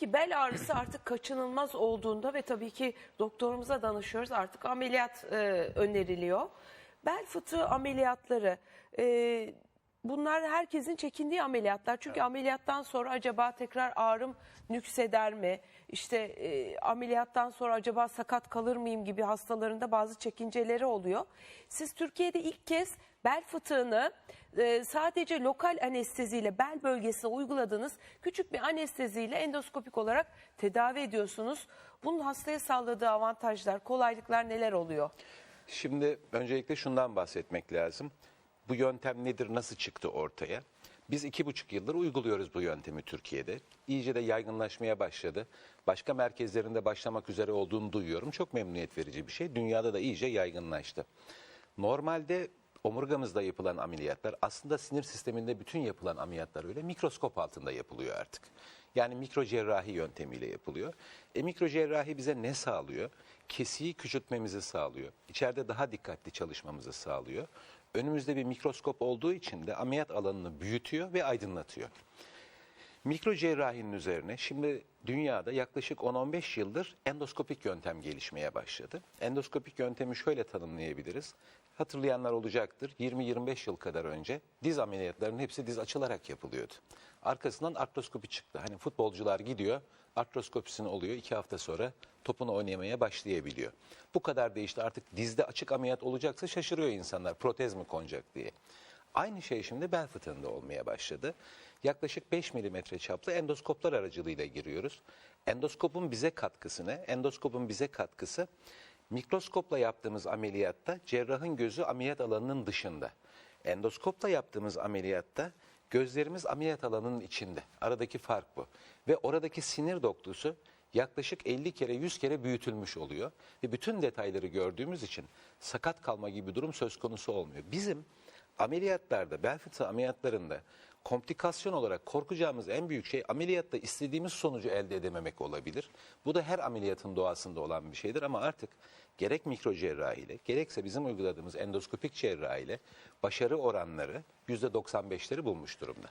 Peki bel ağrısı artık kaçınılmaz olduğunda ve tabii ki doktorumuza danışıyoruz artık ameliyat e, öneriliyor. Bel fıtığı ameliyatları e, bunlar herkesin çekindiği ameliyatlar. Çünkü ameliyattan sonra acaba tekrar ağrım nükseder mi? İşte e, ameliyattan sonra acaba sakat kalır mıyım gibi hastalarında bazı çekinceleri oluyor. Siz Türkiye'de ilk kez bel fıtığını e, sadece lokal anesteziyle bel bölgesine uyguladığınız küçük bir anesteziyle endoskopik olarak tedavi ediyorsunuz. Bunun hastaya sağladığı avantajlar, kolaylıklar neler oluyor? Şimdi öncelikle şundan bahsetmek lazım. Bu yöntem nedir, nasıl çıktı ortaya? Biz iki buçuk yıldır uyguluyoruz bu yöntemi Türkiye'de. İyice de yaygınlaşmaya başladı. Başka merkezlerinde başlamak üzere olduğunu duyuyorum. Çok memnuniyet verici bir şey. Dünyada da iyice yaygınlaştı. Normalde omurgamızda yapılan ameliyatlar aslında sinir sisteminde bütün yapılan ameliyatlar öyle mikroskop altında yapılıyor artık. Yani mikro cerrahi yöntemiyle yapılıyor. E mikro cerrahi bize ne sağlıyor? Kesiyi küçültmemizi sağlıyor. İçeride daha dikkatli çalışmamızı sağlıyor. Önümüzde bir mikroskop olduğu için de ameliyat alanını büyütüyor ve aydınlatıyor. Mikro cerrahinin üzerine şimdi dünyada yaklaşık 10-15 yıldır endoskopik yöntem gelişmeye başladı. Endoskopik yöntemi şöyle tanımlayabiliriz. Hatırlayanlar olacaktır. 20-25 yıl kadar önce diz ameliyatlarının hepsi diz açılarak yapılıyordu. Arkasından artroskopi çıktı. Hani futbolcular gidiyor, artroskopisini oluyor. iki hafta sonra topunu oynamaya başlayabiliyor. Bu kadar değişti. Artık dizde açık ameliyat olacaksa şaşırıyor insanlar. Protez mi konacak diye. Aynı şey şimdi bel fıtığında olmaya başladı. Yaklaşık 5 milimetre çaplı endoskoplar aracılığıyla giriyoruz. Endoskopun bize katkısı ne? Endoskopun bize katkısı mikroskopla yaptığımız ameliyatta cerrahın gözü ameliyat alanının dışında. Endoskopla yaptığımız ameliyatta gözlerimiz ameliyat alanının içinde. Aradaki fark bu. Ve oradaki sinir dokusu yaklaşık 50 kere 100 kere büyütülmüş oluyor. Ve bütün detayları gördüğümüz için sakat kalma gibi durum söz konusu olmuyor. Bizim ameliyatlarda, bel fıtığı ameliyatlarında komplikasyon olarak korkacağımız en büyük şey ameliyatta istediğimiz sonucu elde edememek olabilir. Bu da her ameliyatın doğasında olan bir şeydir ama artık gerek mikro cerrahiyle gerekse bizim uyguladığımız endoskopik cerrahiyle başarı oranları %95'leri bulmuş durumda.